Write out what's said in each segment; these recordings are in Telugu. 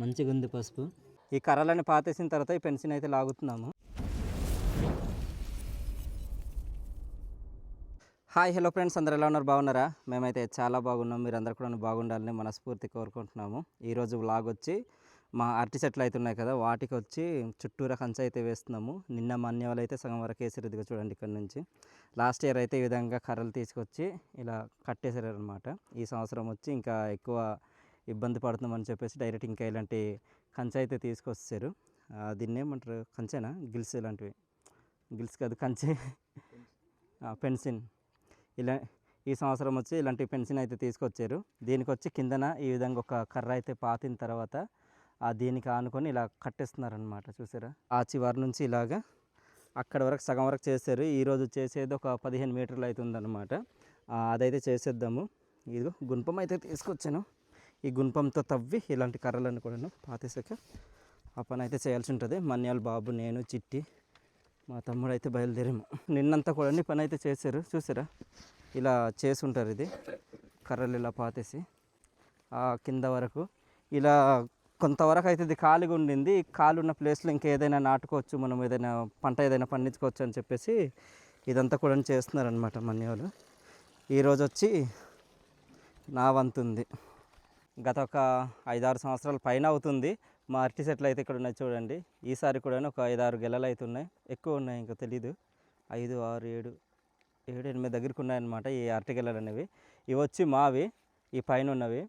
మంచిగా ఉంది పసుపు. ఈ కర్రలని పాతేసిన తర్వాత ఈ పెన్సిన్ అయితే లాగుతున్నాము. Hi hello friends. అందరు ఎలా ఉన్నారు? బాగున్నారా? మేమైతే చాలా బాగున్నాం. మీరు కూడా బాగుండాలని మనస్ఫూర్తి కోరుకుంటున్నాము. ఈరోజు వ్లాగ్ వచ్చి మా అరటి చెట్లు అయితే ఉన్నాయి కదా వాటికి వచ్చి చుట్టూరా కంచె అయితే వేస్తున్నాము. నిన్న మన్యవాళ్ళు అయితే సగం వరకు వేసారు. చూడండి ఇక్కడ నుంచి. లాస్ట్ ఇయర్ అయితే ఈ విధంగా కర్రలు తీసుకొచ్చి ఇలా కట్టేసారనమాట అనమాట ఈ సంవత్సరం వచ్చి ఇంకా ఎక్కువ ఇబ్బంది పడుతున్నామని చెప్పేసి డైరెక్ట్ ఇంకా ఇలాంటి కంచె అయితే తీసుకొచ్చారు దీన్ని ఏమంటారు? కంచెనా? గిల్స్ ఇలాంటివి. గిల్స్ కాదు కంచె. పెన్సిన్ ఇలా ఈ సంవత్సరం వచ్చి ఇలాంటి పెన్సిన్ అయితే తీసుకొచ్చారు. దీనికి వచ్చి కిందన ఈ విధంగా ఒక కర్ర అయితే పాతిన తర్వాత ఆ దీనికి ఆనుకొని ఇలా కట్టేస్తున్నారనమాట చూసారా? ఆ చివరి నుంచి ఇలాగా అక్కడ వరకు సగం వరకు చేశారు. ఈరోజు చేసేది ఒక పదిహేను మీటర్లు అవుతుందన్నమాట ఆ, అదైతే చేసేద్దాము. ఇదిగో గుణపం అయితే తీసుకొచ్చాను. ఈ గుణపంతో తవ్వి ఇలాంటి కర్రలను కూడాను పాతేసాక ఆ పని అయితే చేయాల్సి ఉంటుంది. మన్యాల బాబు నేను చిట్టి మా తమ్ముడు అయితే బయలుదేరాము. నిన్నంతా కూడా పని అయితే చేశారు. చూసారా? ఇలా చేసి ఉంటారు ఇది. కర్రలు ఇలా పాతేసి ఆ కింద వరకు. ఇలా కొంతవరకు అయితే ఇది ఖాళీగా ఉండింది. ఖాళీ ఉన్న ప్లేస్లో ఇంకా ఏదైనా నాటుకోవచ్చు మనం ఏదైనా పంట ఏదైనా పండించుకోవచ్చు అని చెప్పేసి ఇదంతా కూడా చేస్తున్నారనమాట మన్ని ఈరోజు వచ్చి నా వంతు ఉంది. గత ఒక ఐదారు సంవత్సరాల పైన అవుతుంది. మా అరటి చెట్లు అయితే ఇక్కడ ఉన్నాయి చూడండి. ఈసారి కూడా ఒక ఐదారు గెలలు అయితే ఉన్నాయి. ఎక్కువ ఉన్నాయి ఇంకా తెలీదు. ఐదు ఆరు ఏడు ఏడు ఎనిమిది దగ్గరికి ఉన్నాయన్నమాట ఈ అరటి గెలలు అనేవి. ఇవి వచ్చి మావి ఈ పైన ఉన్నవి.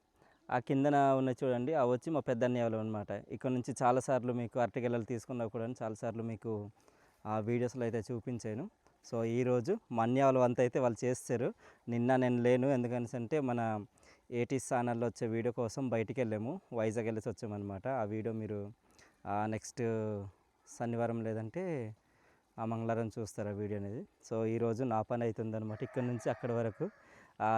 ఆ కిందన ఉన్నాయి చూడండి. అవి వచ్చి మా పెద్ద అన్నయ్యలు అనమాట ఇక్కడ నుంచి చాలాసార్లు మీకు అరటి గెలలు తీసుకున్నా కూడా చాలాసార్లు మీకు ఆ వీడియోస్లో అయితే చూపించాను. సో ఈరోజు మా అన్నయ్య వాళ్ళు అంతా అయితే వాళ్ళు చేస్తారు. నిన్న నేను లేను. ఎందుకని అంటే మన ఏటీస్ ఛానల్లో వచ్చే వీడియో కోసం బయటికి వెళ్ళాము వైజాగ్ వెళ్ళేసి వచ్చామన్నమాట. ఆ వీడియో మీరు నెక్స్ట్ శనివారం లేదంటే ఆ మంగళవారం చూస్తారు ఆ వీడియో అనేది. సో ఈరోజు నా పని అవుతుందనమాట ఇక్కడ నుంచి అక్కడి వరకు.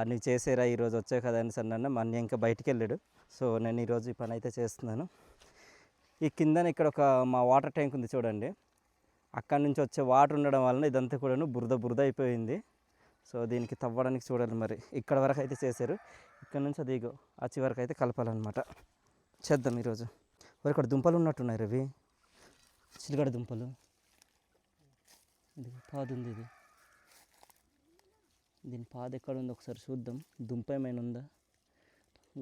నువ్వు చేసేరా ఈరోజు వచ్చావు కదా అని సన్న మా ఇంకా బయటికి వెళ్ళాడు సో నేను ఈరోజు ఈ పని అయితే చేస్తున్నాను. ఈ కిందన ఇక్కడ ఒక మా వాటర్ ట్యాంక్ ఉంది చూడండి. అక్కడి నుంచి వచ్చే వాటర్ ఉండడం వలన ఇదంతా కూడాను బురద బురద అయిపోయింది. సో దీనికి తవ్వడానికి చూడాలి మరి. ఇక్కడ వరకు అయితే చేశారు. ఇక్కడ నుంచి అది ఇగో ఆ చివరికి అయితే కలపాలన్నమాట. చేద్దాం ఈరోజు. మరి ఇక్కడ దుంపలు ఉన్నట్టున్నాయి రవి. చిరుగడ దుంపలు. ఇది పాదు ఉంది ఇది. దీని పాదు ఎక్కడ ఉందో ఒకసారి చూద్దాం. దుంప ఏమైనా ఉందా?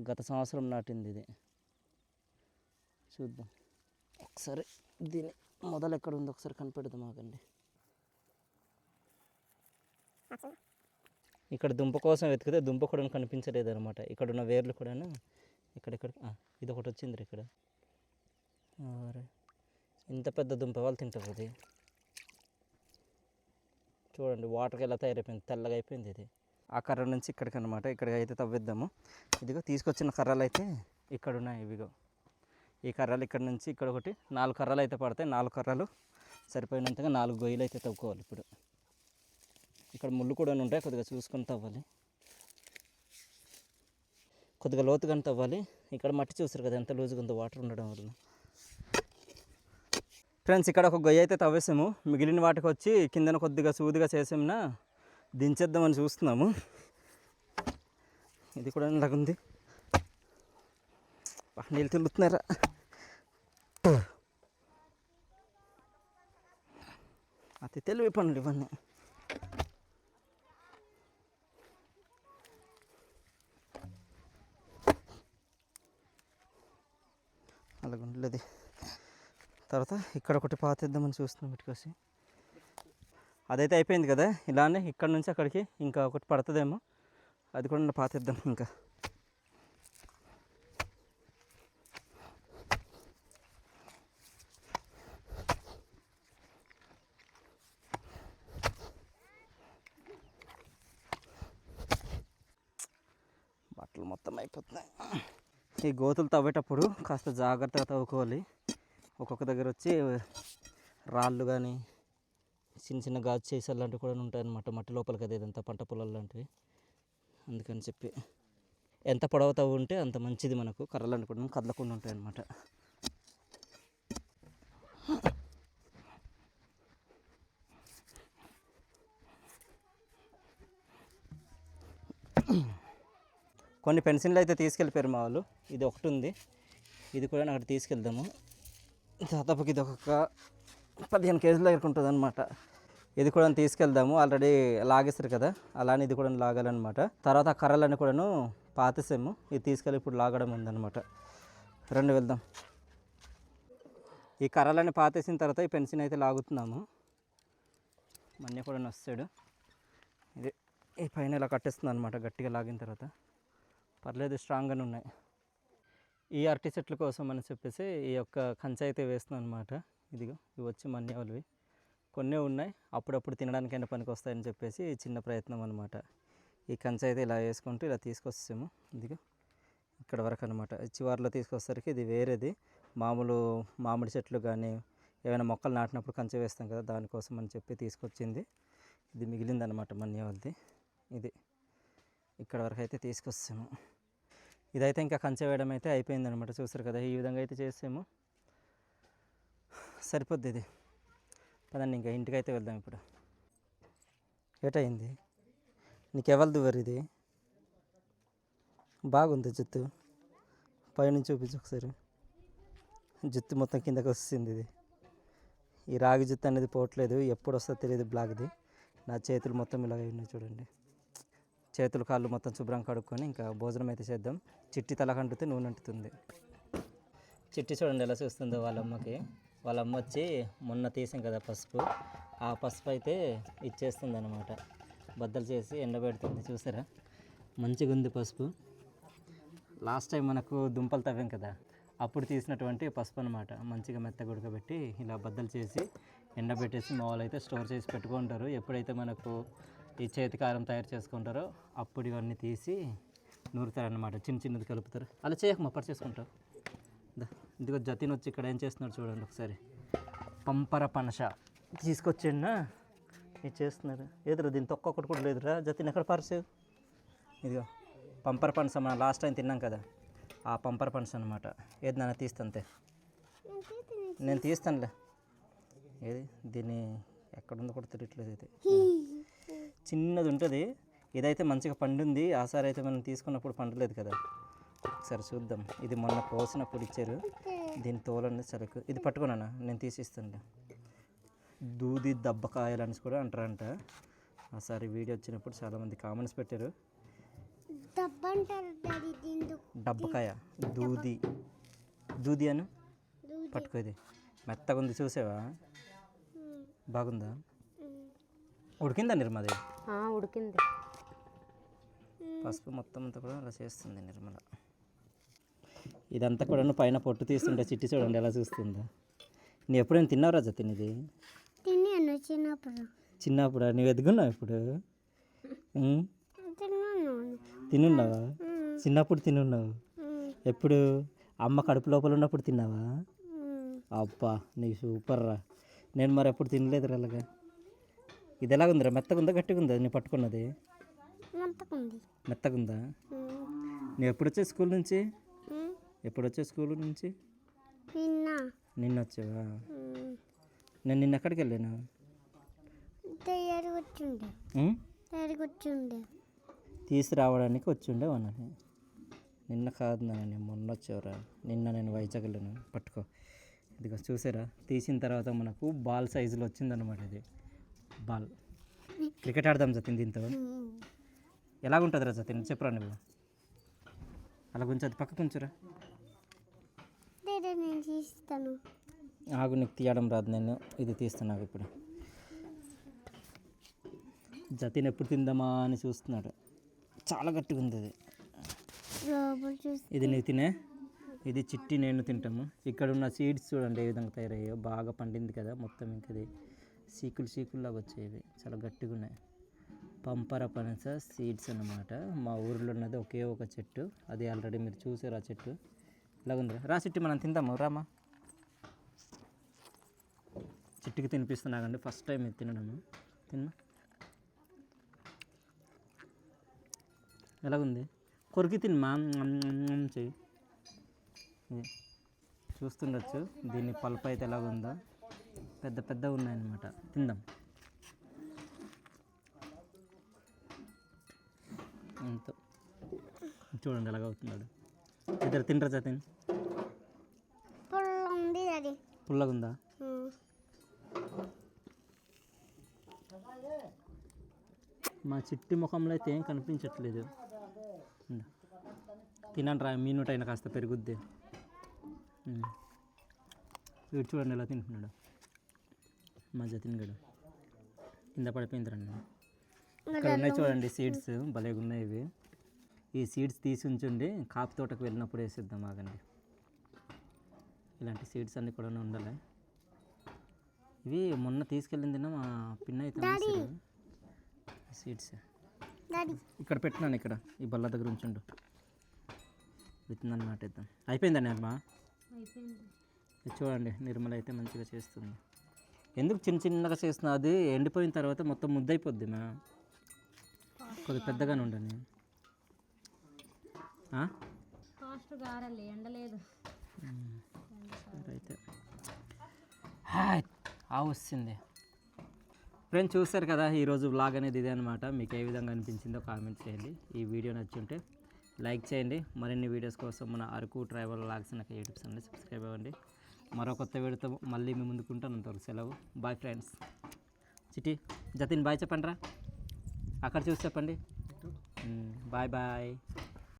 గత సంవత్సరం నాటింది ఇది. చూద్దాం. ఒకసారి దీని మొదలు ఎక్కడ ఉందో? ఒకసారి కనిపెడదాం ఆగండి. ఇక్కడ దుంప కోసం వెతికితే దుంప కూడా కనిపించలేదు అనమాట ఇక్కడ ఉన్న వేర్లు కూడాను? ఇక్కడెక్కడ ఇది ఒకటి వచ్చింది ఇక్కడ. ఇంత పెద్ద దుంప వాళ్ళు తింటారు ఇది. చూడండి వాటర్కి ఎలా తయారైపోయింది? తెల్లగా అయిపోయింది ఇది. ఆ కర్ర నుంచి ఇక్కడికి అనమాట ఇక్కడికి అయితే తవ్విద్దాము. ఇదిగో తీసుకొచ్చిన కర్రలు అయితే ఇక్కడ ఉన్నాయి ఇవిగో. ఈ కర్రలు ఇక్కడ నుంచి ఇక్కడ ఒకటి నాలుగు కర్రలు అయితే పడతాయి. నాలుగు కర్రలు సరిపోయినంతగా నాలుగు గొయ్యలు అయితే తవ్వుకోవాలి ఇప్పుడు. ఇక్కడ ముళ్ళు కూడా ఉంటాయి కొద్దిగా చూసుకొని తవ్వాలి. కొద్దిగా లోతుగా తవ్వాలి. ఇక్కడ మట్టి చూస్తారు కదా ఎంత లూజుగా ఉందో వాటర్ ఉండడం వల్ల ఫ్రెండ్స్ ఇక్కడ ఒక గొయ్య అయితే తవ్వేసాము. మిగిలిన వాటికి వచ్చి కిందన కొద్దిగా సూదిగా చేసామునా దించేద్దామని చూస్తున్నాము. ఇది కూడా ఇలాగుంది. నీళ్ళు తిరుగుతున్నారా అతి తెలివి పనులు ఇవన్నీ. అలాగ తర్వాత ఇక్కడ ఒకటి పాతేద్దామని చూస్తున్నాం ఇటుకొసి అదైతే అయిపోయింది కదా ఇలానే ఇక్కడ నుంచి అక్కడికి ఇంకా ఒకటి పడుతుందేమో అది కూడా పాతేద్దాం ఇంకా. బట్టలు మొత్తం అయిపోతున్నాయి. ఈ గోతులు తవ్వేటప్పుడు కాస్త జాగ్రత్తగా తవ్వుకోవాలి. ఒక్కొక్క దగ్గర వచ్చి రాళ్ళు కానీ చిన్న చిన్న గాజు చేసాలు లాంటివి కూడా ఉంటాయన్నమాట. మట్టి లోపల కదా ఇదంతా పంట పొలాలు లాంటివి. అందుకని చెప్పి ఎంత పొడవు తవ్వు ఉంటే అంత మంచిది మనకు. కర్రలు కూడా కదలకుండా ఉంటాయన్నమాట. కొన్ని పెన్సిల్లు అయితే తీసుకెళ్ళిపోయారు మా వాళ్ళు. ఇది ఒకటి ఉంది ఇది కూడా అక్కడ తీసుకెళ్దాము. దాదాపుకి ఇది ఒక పదిహేను కేజీల దగ్గరకు ఉంటుంది అనమాట ఇది కూడా తీసుకెళ్దాము. ఆల్రెడీ లాగేస్తారు కదా. అలానే ఇది కూడా లాగాలన్నమాట. తర్వాత ఆ కర్రలన్నీ కూడాను పాతేసాము. ఇది తీసుకెళ్ళి ఇప్పుడు లాగడం ఉందన్నమాట. రెండు వెళ్దాం. ఈ కర్రలన్నీ పాతేసిన తర్వాత ఈ పెన్సిల్ అయితే లాగుతున్నాము. మన్నీ కూడా వస్తాడు. ఇది ఈ పైన ఇలా కట్టేస్తుంది అనమాట గట్టిగా లాగిన తర్వాత. పర్లేదు స్ట్రాంగ్గానే ఉన్నాయి. ఈ అరటి చెట్ల కోసం అని చెప్పేసి ఈ యొక్క కంచె అయితే వేస్తున్నాను అనమాట ఇదిగో ఇవి వచ్చి మన్యవలవి కొన్ని ఉన్నాయి అప్పుడప్పుడు తినడానికైనా పనికి వస్తాయని చెప్పేసి చిన్న ప్రయత్నం అనమాట ఈ కంచె అయితే ఇలా వేసుకుంటూ ఇలా తీసుకొస్తాము ఇదిగో ఇక్కడ వరకు అనమాట చివరిలో తీసుకొచ్చేసరికి ఇది వేరేది. మామూలు మామిడి చెట్లు కానీ ఏమైనా మొక్కలు నాటినప్పుడు కంచె వేస్తాం కదా దానికోసం అని చెప్పి తీసుకొచ్చింది. ఇది మిగిలిందనమాట మన్య ఇది ఇక్కడ వరకు అయితే తీసుకొస్తాము ఇదైతే ఇంకా కంచె వేయడం అయితే అయిపోయిందనమాట చూస్తారు కదా ఈ విధంగా అయితే చేసాము. సరిపోద్ది ఇది. పదండి ఇంకా ఇంటికి అయితే వెళ్దాం ఇప్పుడు. ఏటయింది? నీకు దువ్వరు ఇది? బాగుంది జుత్తు. పైనుంచి చూపించు ఒకసారి. జుత్తు మొత్తం కిందకి వస్తుంది ఇది. ఈ రాగి జుత్తు అనేది పోవట్లేదు. ఎప్పుడు వస్తుందో తెలియదు బ్లాక్ది. నా చేతులు మొత్తం ఇలాగ ఉన్నాయి చూడండి. చేతులు కాళ్ళు మొత్తం శుభ్రం కడుక్కొని ఇంకా భోజనం అయితే చేద్దాం. చిట్టి తలకంటితే నూనె అంటుతుంది. చిట్టి చూడండి ఎలా చూస్తుందో వాళ్ళ అమ్మకి వాళ్ళ అమ్మ వచ్చి మొన్న తీసాం కదా పసుపు. ఆ పసుపు అయితే ఇచ్చేస్తుంది అనమాట బద్దలు చేసి ఎండబెడుతుంది చూసారా? మంచిగా ఉంది పసుపు. లాస్ట్ టైం మనకు దుంపలు తవ్వాం కదా అప్పుడు తీసినటువంటి పసుపు అనమాట మంచిగా మెత్తగా ఉడకబెట్టి ఇలా బద్దలు చేసి ఎండబెట్టేసి మా వాళ్ళు అయితే స్టోర్ చేసి పెట్టుకుంటారు. ఎప్పుడైతే మనకు ఈ చేతి కారం తయారు చేసుకుంటారో అప్పుడు ఇవన్నీ తీసి నూరుతారనమాట చిన్న చిన్నది కలుపుతారు. అలా చేయక మప్పటి చేసుకుంటారు దా, ఇదిగో జతిన్ వచ్చి ఇక్కడ ఏం చేస్తున్నాడు చూడండి ఒకసారి. పంపర పనస. తీసుకొచ్చిండా. ఇది చేస్తున్నారు. ఎదురు దీని తొక్క ఒకటి కూడా లేదురా? జతిన్ ఎక్కడ పరసేవు ఇదిగో పంపర పనస మనం లాస్ట్ టైం తిన్నాం కదా. ఆ పంపర పనస అనమాట ఏది నాన్న తీస్తంతే? నేను తీస్తానులే. ఏది? దీన్ని ఎక్కడుందో కూడా తెలియట్లేదు ఇది. చిన్నది ఉంటుంది. ఇదైతే మంచిగా పండుంది ఆసారి అయితే మనం తీసుకున్నప్పుడు పండలేదు కదా. ఒకసారి చూద్దాం. ఇది మొన్న కోసినప్పుడు ఇచ్చారు. దీని తోలని సరుకు. ఇది పట్టుకున్నానా నేను తీసిస్తానులే. దూది దబ్బకాయలు అని కూడా అంటారంట. ఆసారి వీడియో వచ్చినప్పుడు చాలామంది కామెంట్స్ పెట్టారు. డబ్బకాయ దూది. దూది అను? పట్టుకో ఇది. మెత్తగా ఉంది చూసావా బాగుందా? ఉడికిందా నిర్మది ఉడికింది. పసుపు మొత్తం అంతా కూడా అలా చేస్తుంది నిర్మల. ఇదంతా కూడా పైన పొట్టు తీస్తుంటే చిట్టి చూడండి ఎలా చూస్తుందా. నీ ఎప్పుడైనా తిన్నావు రాజా తినేది? తిన్నాను చిన్నప్పుడు. చిన్నప్పుడు? నువ్వు ఎదుగున్నావు ఇప్పుడు? తినున్నావా? చిన్నప్పుడు తినున్నావు. ఎప్పుడు? అమ్మ కడుపు లోపల ఉన్నప్పుడు తిన్నావా. అబ్బా నీకు సూపర్ రా నేను మరి ఎప్పుడు తినలేదు అలాగా ఇది ఎలాగుందిరా ఉందా గట్టిగా ఉందా నేను పట్టుకున్నది? మంతకుంది మెత్తగా ఉందా ఉమ్, నువ్వు ఎప్పుడు వచ్చే స్కూల్ నుంచి. ఎప్పుడు వచ్చే స్కూల్ నుంచి? నిన్న. నిన్న వచ్చావా నేను నిన్న ఎక్కడికి వెళ్ళాను తీసుకురావడానికి వచ్చిండే వాళ్ళని. నిన్న కాదు నాన్న నేను మొన్న వచ్చేవరా నిన్న నేను వైజాగ్ వెళ్ళాను. పట్టుకో. ఇదిగో చూసారా? తీసిన తర్వాత మనకు బాల్ సైజులో వచ్చిందనమాట ఇది. బాల్. క్రికెట్ ఆడదాం జతిన్ దీంతో. ఉమ్. ఎలాగుంటుంది రా జతిన్? చెప్పరా నువ్వు. అలా కొంచెం అది పక్క కొంచెరా డాడీ నేను తీస్తాను. ఆగు నీకు తీయడం రాదు నేను. ఇది తీస్తున్నాను ఇప్పుడు. జతిన్ ఎప్పుడు తిందామా అని చూస్తున్నాడు. చాలా గట్టిగా ఉంది చూసి ఇది నీకు తినే? ఇది చిట్టి నేను తింటాము. ఇక్కడ ఉన్న సీడ్స్ చూడండి ఏ విధంగా తయారయ్యో బాగా పండింది కదా మొత్తం ఇంక ఇది సీకులు సీకుల్లాగా వచ్చేవి. చాలా గట్టిగా ఉన్నాయి పంపర పనస సీడ్స్ అన్నమాట. మా ఊరిలో ఉన్నది ఒకే ఒక చెట్టు. అది ఆల్రెడీ మీరు చూసారు ఆ చెట్టు. ఇలాగుంది రా చెట్టు మనం తిందాము. రామా చెట్టుకి తినిపిస్తున్నాగండి. ఫస్ట్ టైం ఇది తినడము. తిన్నా. ఎలాగుంది? కొరికి తినమా? చెయ్యి. ఇది చూస్తుండొచ్చు. దీని పల్ప్ అయితే ఎలాగుందో? పెద్ద పెద్ద ఉన్నాయన్నమాట. తిందాం. అంత. చూడండి ఎలాగ అవుతున్నాడు. ఇద్దరు తినరా జతిన్ పుల్లగా ఉందా ఉమ్. మా చిట్టి ముఖంలో అయితే ఏం కనిపించట్లేదు. తినండి రా మీ నోటైనా కాస్త పెరుగుద్ది. వీడు చూడండి ఎలా తింటున్నాడు. మా జతిన్ గడు కింద పడిపోయింది రండి ఇక్కడ ఉన్నాయి చూడండి సీడ్స్ భలేగా ఉన్నాయి ఇవి. ఈ సీడ్స్ తీసి ఉంచండి కాపు తోటకు వెళ్ళినప్పుడు వేసిద్దాం ఆగండి. ఇలాంటి సీడ్స్ అన్నీ కూడా ఉండాలి. ఇవి మొన్న తీసుకెళ్ళింది మా పిన్న అయితే సీడ్స్. ఇక్కడ పెట్టినాను ఇక్కడ ఈ బల్ల దగ్గర ఉంచుండు. విత్తనాలు నాటేద్దాం. అయిపోయిందండి అమ్మా ఇది చూడండి నిర్మల అయితే మంచిగా చేస్తుంది. ఎందుకు చిన్న చిన్నగా చేస్తున్నా? అది ఎండిపోయిన తర్వాత మొత్తం ముద్దయిపోద్ది మా. కొద్దిగా పెద్దగానే ఉండండి. ఎండలేదు. అయితే హాయ్ ఆ వస్తుంది. ఫ్రెండ్స్ చూస్తారు కదా ఈరోజు బ్లాగ్ అనేది ఇదే అనమాట మీకు ఏ విధంగా అనిపించిందో కామెంట్ చేయండి. ఈ వీడియో నచ్చుంటే లైక్ చేయండి. మరిన్ని వీడియోస్ కోసం మన అరకు ట్రైబల్ లాగ్స్ నాకు యూట్యూబ్ ఛానల్ సబ్స్క్రైబ్ అవ్వండి. మరో కొత్త వీడియోతో మళ్ళీ మీ ముందుకుంటాను అంతవరకు సెలవు. Bye friends Chitti Jatin bye చెప్పండి రా అక్కడ చూసి చెప్పండి. Bye bye